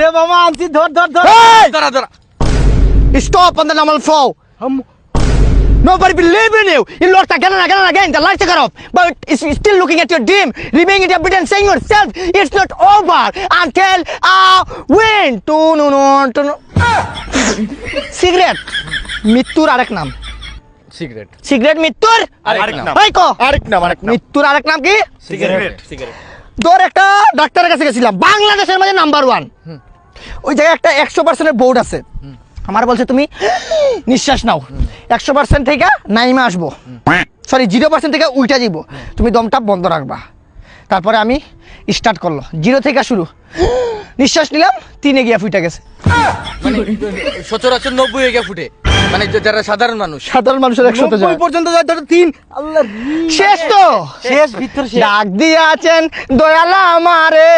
রে মামা আনছি ধর ধর ধর Hey! দাঁড়া দাঁড়া Stop on the normal flow. Nobody believe in you. You lost again and again and again. The lights are off. But it's it's still looking at your dream, remaining in your bed and saying yourself, it's not over until I win. To no no to no. Cigarette মৃত্যুর আরেক নাম cigarette cigarette মৃত্যুর আরেক নাম। ওই কো আরেক নাম আরেক নাম মৃত্যুর আরেক নাম কি সিগারেট সিগারেট তোর একটা ডাক্তারের কাছে গেছিলাম। বাংলাদেশের মাঝে নাম্বার ওয়ান ওই জায়গায় একটা একশো পার্সেন্টের বোর্ড আছে। আমার বলছে তুমি নিঃশ্বাস নাও। একশো পার্সেন্ট থেকে নাইমে আসব। সরি জিরো পার্সেন্ট থেকে উল্টা যাব তুমি দমটা বন্ধ রাখবা। তারপরে আমি স্টার্ট করল। জিরো থেকে শুরু। নিঃশ্বাস নিলাম তিনে গিয়া ফুটে গেছে। মানে সচরাচর নব্বই গিয়া ফুটে। মানে যারা সাধারণ মানুষ। সাধারণ মানুষের একসাথে যায় পর্যন্ত যায় ধরো তিন। আল্লাহ শেষ তো। শেষ ভিতর শেষ। ডাক দিয়াছেন দয়ালা আমারে।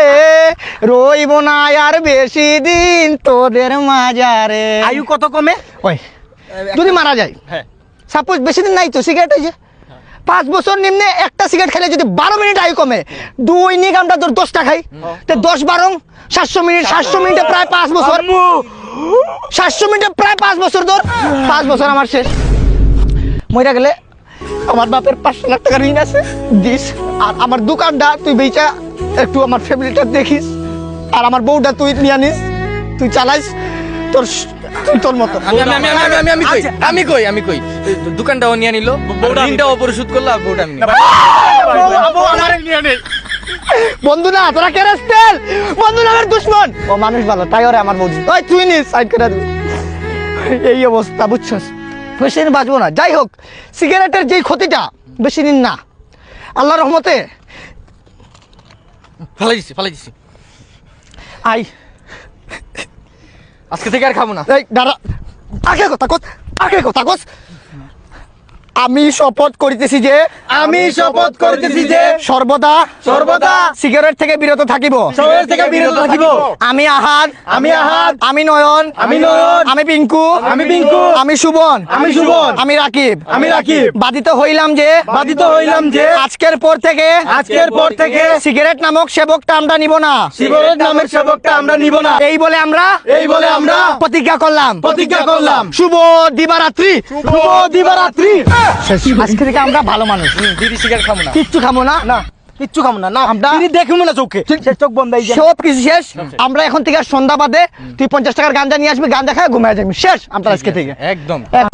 রইব না আর বেশি দিন তোদের মাজারে। আয়ু কত কমে? ওই যদি মারা যায়। হ্যাঁ। সাপোজ বেশি দিন নাই তো সিগারেট হয়েছে পাঁচ বছর নিম্নে একটা সিগারেট খেলে যদি বারো মিনিট আয়ু কমে দুই আমরা তোর দশটা খাই। তো দশ বারো সাতশো মিনিট সাতশো মিনিটে প্রায় পাঁচ বছর। সাতশো মিনিটে প্রায় পাঁচ বছর ধর পাঁচ বছর আমার শেষ মইরা গেলে আমার বাপের পাঁচশো লাখ টাকা ঋণ আছে দিস আর আমার দোকানটা তুই বেচা একটু আমার ফ্যামিলিটা দেখিস আর আমার বউটা তুই নিয়ে আনিস তুই চালাইস তোর তুই তোর মতো আমি আমি আমি আমি আমি আমি কই আচ্ছা। আমি কই আমি কই দোকানটাও নিয়ে নিল বউটা পরিশোধ করল আর বউটা আমি আমার বন্ধু না তোরা কেরাস তেল বন্ধু নামের দুশ্মন। ও মানুষ ভালো তাই ওরে আমার বন্ধু। ওই তুই নিস সাইড করে দিবি এই অবস্থা বুঝছস? বেশি বাঁচবো না। যাই হোক সিগারেটের যেই ক্ষতিটা বেশি দিন না। আল্লাহ রহমতে ফালাই দিছি ফালাই দিছি। আই। আজকে থেকে আর খাব না। এই দাঁড়া। আগে কথা কস আগে কথা কস। আমি শপথ করিতেছি যে আমি শপথ করিতেছি যে সর্বদা সর্বদা সিগারেট থেকে বিরত থাকিব। শহর থেকে বিরত থাকিব। আমি আহাদ আমি আহাদ আমি নয়ন আমি নয়ন আমি পিঙ্কু আমি পিঙ্কু আমি সুবন আমি সুবন আমি রাকিব। আমি রাকিব। বাধিত হইলাম যে বাধিত হইলাম যে আজকের পর থেকে আজকের পর থেকে সিগারেট নামক সেবকটা আমরা নিব না। শিবরের নামের সেবকটা আমরা নিব না। এই বলে আমরা এই বলে আমরা প্রতিজ্ঞা করলাম। প্রতিজ্ঞা করলাম। শুভ দিবারাত্রি। শুভ দিবারাত্রি। আজকে থেকে আমরা ভালো মানুষ। বিড়ি সিগারেট খাব না। কিচ্ছু খাব না। না। কিচ্ছু খাব না। না আমরা- দেখব না চোখে। চোখ বন্ধ সব কিছু শেষ। আমরা এখন থেকে সন্ধ্যা বাদে তুই পঞ্চাশ টাকার গাঞ্জা নিয়ে আসবি গাঞ্জা খায় ঘুমায় যাবি। শেষ। আমরা আজকে থেকে। একদম। এক-